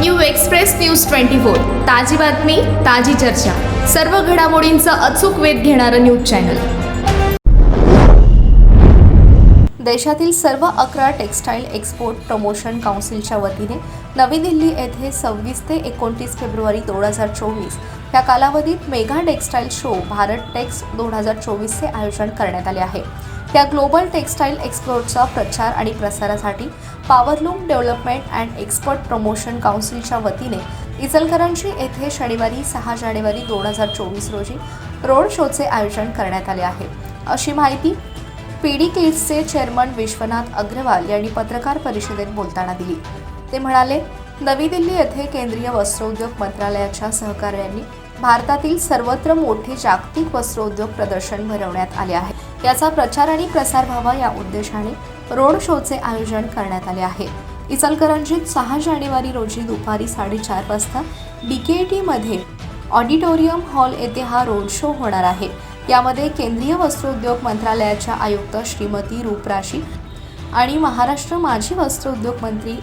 New express news twenty four. ताजी बातमी ताजी चर्चा. सर्व घडामोडींचा अचूक वेध घेणारं न्यूज चॅनल. देशातील सर्व अकरा टेक्स्टाईल एक्सपोर्ट प्रमोशन काउन्सिलच्या वतीने नवी दिल्ली येथे सव्वीस ते एकोणतीस फेब्रुवारी दोन हजार चोवीस या कालावधीत mega textile show Bharat Tex दोन हजार चोवीसचे आयोजन करण्यात आले आहे. त्या ग्लोबल टेक्स्टाईल एक्सपोर्टचा प्रचार आणि प्रसारासाठी powerloom development and expert promotion काउन्सिलच्या वतीने इचलकरंजी येथे शनिवारी सहा जानेवारी दोन हजार चोवीस रोजी रोड शोचे आयोजन करण्यात आले आहे. अशी माहिती पीडी क्लिप्सचे चेअरमन विश्वनाथ अग्रवाल यांनी पत्रकार परिषदेत बोलताना दिली. ते म्हणाले नवी दिल्ली येथे केंद्रीय वस्त्रोद्योग मंत्रालयाच्या सहकार्यांनी भारतातील सर्वत्र मोठे जागतिक वस्त्रोद्योग प्रदर्शन भरवण्यात आले आहे. याचा प्रचार आणि प्रसार व्हावा या उद्देशाने रोड शोचे आयोजन करण्यात आले आहे. इचलकरंजीत सहा जानेवारी रोजी दुपारी साडेचार वाजता मध्ये ऑडिटोरियम हॉल येथे हा रोड शो होणार आहे. यामध्ये केंद्रीय वस्त्रोद्योग मंत्रालयाच्या आयुक्त श्रीमती रूपराशी आणि महाराष्ट्र माजी वस्त्रोद्योग मंत्री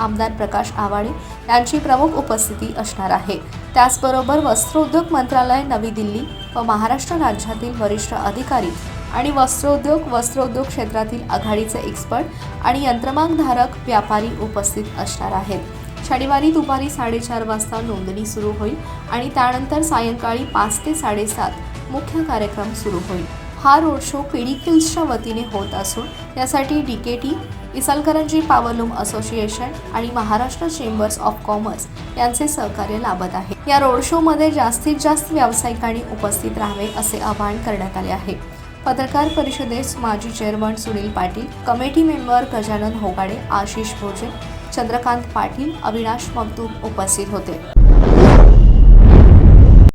आमदार प्रकाश आवाडे यांची प्रमुख उपस्थिती असणार आहे. त्याचबरोबर वस्त्रोद्योग मंत्रालय नवी दिल्ली व महाराष्ट्र राज्यातील वरिष्ठ अधिकारी आणि वस्त्रोद्योग वस्त्रोद्योग क्षेत्रातील आघाडीचे एक्सपर्ट आणि यंत्रमागधारक व्यापारी उपस्थित असणार आहेत. शनिवारी दुपारी साडेचार वाजता नोंदणी सुरू होईल आणि त्यानंतर सायंकाळी पाच ते साडेसात मुख्य कार्यक्रम सुरू होईल. हा रोड शो पिडिकिल्सच्या वतीने होत असून यासाठी D K T Ichalkaranji powerloom association आणि महाराष्ट्र चेंबर्स ऑफ कॉमर्स यांचे सहकार्य लाभत आहे. या रोड शोमध्ये जास्तीत जास्त व्यावसायिकांनी उपस्थित राहावे असे आवाहन करण्यात आले आहे. पत्रकार परिषदेस माजी chairman Sunil Patil committee member Gajanan Hogade Ashish Bhoje Chandrakant Patil Avinash Magdum उपस्थित होते.